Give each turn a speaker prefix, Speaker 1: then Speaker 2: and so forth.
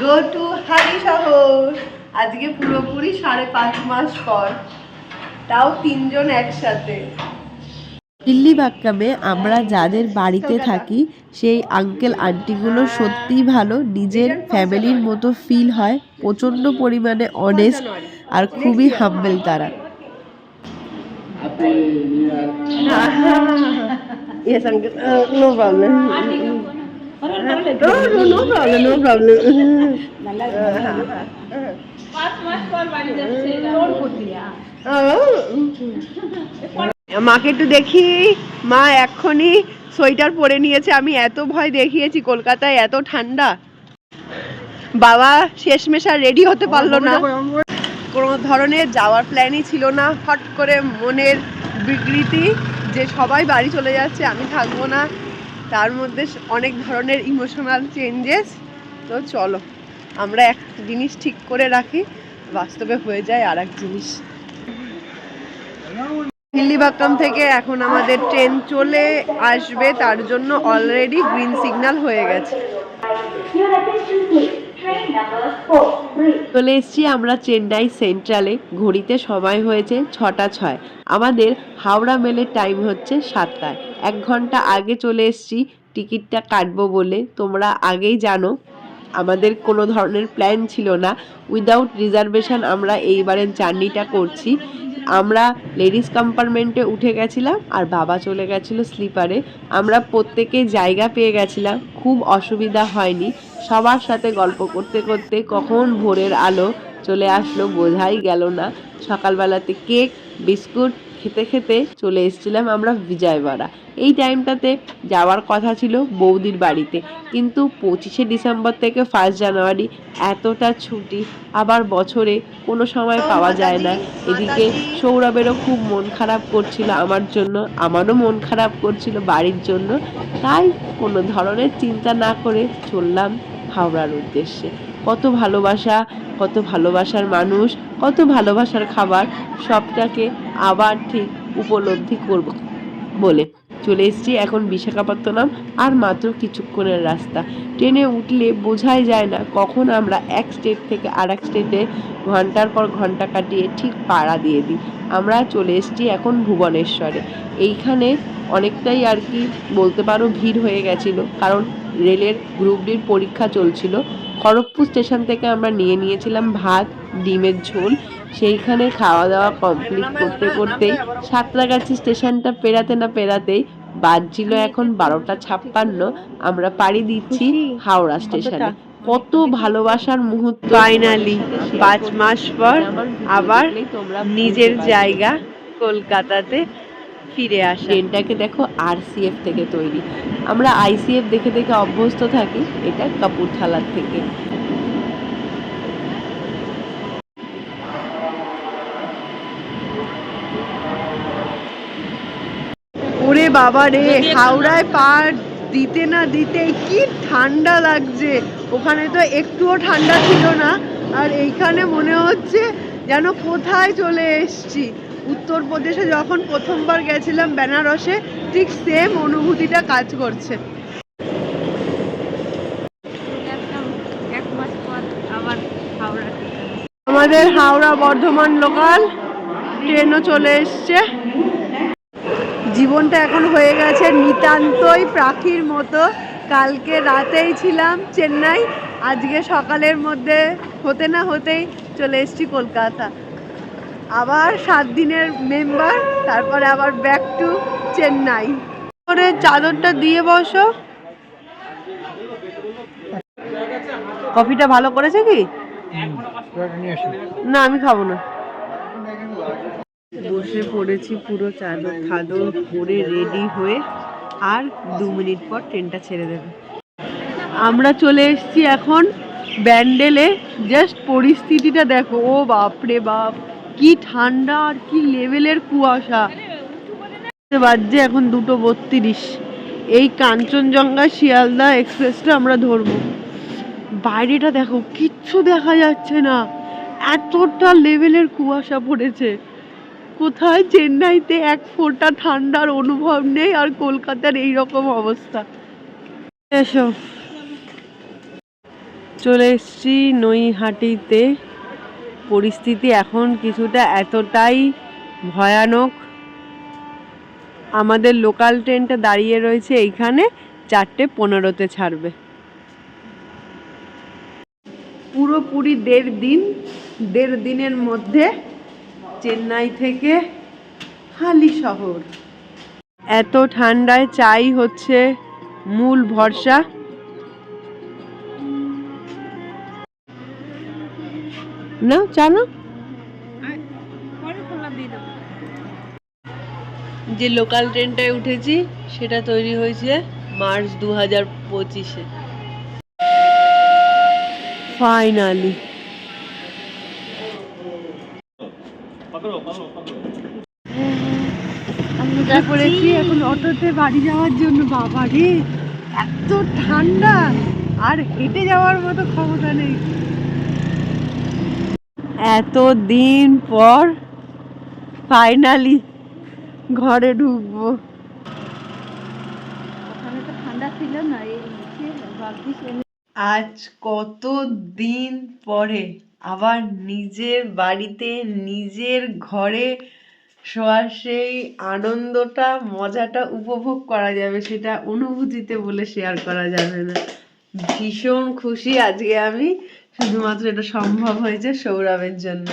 Speaker 1: Go to হারি শহর আজকে পুরোপুরি সাড়ে পাঁচ মাস পর। তাও তিনজন একসাথে।
Speaker 2: দিল্লি বাক্কামে আমরা যাদের বাড়িতে থাকি সেই আঙ্কেল আন্টিগুলো সত্যিই ভালো নিজের ফ্যামিলির মতো ফিল হয় প্রচণ্ড পরিমাণে অনেস্ট আর খুবই হাম্বেল তারা।
Speaker 1: Yes, uncle. Uh, no problem. মাকে একটু দেখি। মা এক্ষুনি সোয়েটার পরে নিয়েছে। আমি এত ভয় দেখিয়েছি কলকাতায় এত ঠান্ডা। বাবা শেষমেশ আর রেডি হতে পারল না। কোনো ধরনের যাওয়ার প্ল্যানই ছিল না। হট করে মনের বিকৃতি যে সবাই বাড়ি চলে যাচ্ছে আমি থাকব না। তার মধ্যে অনেক ধরনের ইমোশনাল চেঞ্জেস তো চলো, আমরা এক জিনিস ঠিক করে রাখি, বাস্তবে হয়ে যায় আর এক জিনিস। হিল্লিবাক্কাম থেকে এখন আমাদের ট্রেন চলে আসবে, তার জন্য অলরেডি গ্রিন সিগন্যাল হয়ে গেছে।
Speaker 2: চলে এসছি আমরা চেন্নাই সেন্ট্রালে। ঘড়িতে সময় হয়েছে ছটা ছয়। আমাদের হাওড়া মেলের টাইম হচ্ছে সাতটায়। এক ঘণ্টা আগে চলে এসছি। টিকিটটা কাটবো বলে। তোমরা আগেই জানো। আমাদের কোনো ধরনের প্ল্যান ছিল না। উইদাউট রিজার্ভেশন আমরা এইবারের জার্নিটা করছি। আমরা লেডিস কম্পার্টমেন্টে উঠে গেছিলাম আর বাবা চলে গেছিল স্লিপারে আমরা প্রত্যেকে জায়গা পেয়ে গেছিলাম, খুব অসুবিধা হয়নি। সবার সাথে গল্প করতে করতে কখন ভোরের আলো চলে আসলো বোঝাই গেল না। সকালবেলাতে কেক, বিস্কুট খেতে খেতে চলে এসেছিলাম আমরা বিজয়বাড়া এই টাইমটাতে যাওয়ার কথা ছিল বৌদির বাড়িতে। কিন্তু পঁচিশে ডিসেম্বর থেকে ফার্স্ট জানুয়ারি এতটা ছুটি, আবার বছরে কোনো সময় পাওয়া যায় না। এদিকে সৌরভেরও খুব মন খারাপ করছিল আমার জন্য, আমারও মন খারাপ করছিল বাড়ির জন্য। তাই কোনো ধরনের চিন্তা না করে চললাম হাওড়ার উদ্দেশ্যে। কত ভালোবাসা, কত ভালোবাসার মানুষ, কত ভালোবাসার খাবার, সবটাকে আবার ঠিক উপলব্ধি করব বলে চলে এসেছি এখন বিশাখাপত্তনম আর মাত্র কিছুক্ষণের রাস্তা। ট্রেনে উঠলে বোঝাই যায় না কখন আমরা এক স্টেট থেকে আর এক স্টেটে ঘণ্টার পর ঘণ্টা কাটিয়ে ঠিক পাড়া দিয়ে দিই। আমরা চলে এসেছি এখন ভুবনেশ্বরে। এইখানে অনেকটাই আর কি বলতে পারো ভিড় হয়ে গেছিল, কারণ রেলের গ্রুপ ডির পরীক্ষা চলছিল। খড়গপুর স্টেশন থেকে আমরা নিয়ে নিয়েছিলাম ভাত, ডিমের ঝোল সেইখানে খাওয়া দাওয়া কমপ্লিট করতে করতেই সাঁতরাগাছি স্টেশনটা পেরাতে না পেরাতেই বাজছিল এখন বারোটা ছাপ্পান্ন। আমরা পাড়ি দিচ্ছি হাওড়া স্টেশনে। কত ভালোবাসার মুহূর্ত।
Speaker 1: ফাইনালি পাঁচ মাস পর আবার নিজের জায়গা কলকাতাতে ফিরে আসা।
Speaker 2: ট্রেনটাকে দেখো আরসিএফ থেকে তৈরি। আমরা আইসিএফ দেখে দেখে অভ্যস্ত থাকি এটা কাপুরথালার থেকে।
Speaker 1: বাবা রে হাওড়ায় পা দিতে না দিতে কি ঠান্ডা লাগছে। ওখানে তো একটুও ঠান্ডা ছিল না। আর এইখানে মনে হচ্ছে যেন কোথায় চলে এসছি। উত্তরপ্রদেশে যখন প্রথমবার গেছিলাম বেনারসে ঠিক সেম অনুভূতিটা কাজ করছে। আমাদের হাওড়া বর্ধমান লোকাল ট্রেনও চলে এসছে। জীবনটা এখন হয়ে গেছে নিতান্তই পাখির মতো। কালকে রাতেই ছিলাম চেন্নাই আজকে সকালের মধ্যে হতে না হতেই চলে এসছি কলকাতা। আবার সাত দিনের মেম্বার তারপরে আবার ব্যাক টু চেন্নাই। করে চাদরটা দিয়ে বসো। কফিটা ভালো করেছে কি? না আমি খাব না। বসে পড়েছি পুরো চাদর ফাদর পরে রেডি হয়ে আর দু মিনিট পর ট্রেনটা ছেড়ে দেবে। আমরা চলে এসেছি এখন ব্যান্ডেলে জাস্ট পরিস্থিতিটা দেখো, ও বাপরে বাপ, কি ঠান্ডা আর কি লেভেলের কুয়াশা। বাজছে এখন দুটো বত্রিশ। এই কাঞ্চনজঙ্ঘা শিয়ালদা এক্সপ্রেসটা আমরা ধরবো। বাইরেটা দেখো, কিচ্ছু দেখা যাচ্ছে না। এতটা লেভেলের কুয়াশা পড়েছে। কোথায়? চেন্নাইতে এক ফোঁটা ঠান্ডার অনুভব নেই আর কলকাতার এই রকম অবস্থা। এসো। চলে এসেছি নৈহাটিতে। পরিস্থিতি এখন কিছুটা এতটাই ভয়ানক। আমাদের লোকাল ট্রেনটা দাঁড়িয়ে রয়েছে এইখানে, চারটে পনেরোতে ছাড়বে। পুরোপুরি দেড় দিন, দেড় দিনের মধ্যে চেন্নাই থেকে হালি শহর। এত ঠান্ডায় চাই হচ্ছে মূল ভরসা। না
Speaker 3: দেবো
Speaker 1: যে লোকাল ট্রেনটায় উঠেছি, সেটা তৈরি হয়েছে মার্চ দু হাজার পঁচিশে। ফাইনালি উঠে পড়েছি এখন অটোতে বাড়ি যাওয়ার জন্য বাবা রে। এত ঠান্ডা আর হেঁটে যাওয়ার মতো ক্ষমতা নেই। এত দিন পর ফাইনালি ঘরে ঢুকবো।
Speaker 3: ওখানে তো ঠান্ডা ছিল না এই
Speaker 1: আজ কত দিন পরে আবার নিজের বাড়িতে, নিজের ঘরে শোয়ার সেই আনন্দটা, মজাটা উপভোগ করা যাবে, সেটা অনুভূতিতে বলে শেয়ার করা যাবে না। ভীষণ খুশি আজকে আমি, শুধুমাত্র এটা সম্ভব হয়েছে সৌরভের জন্য।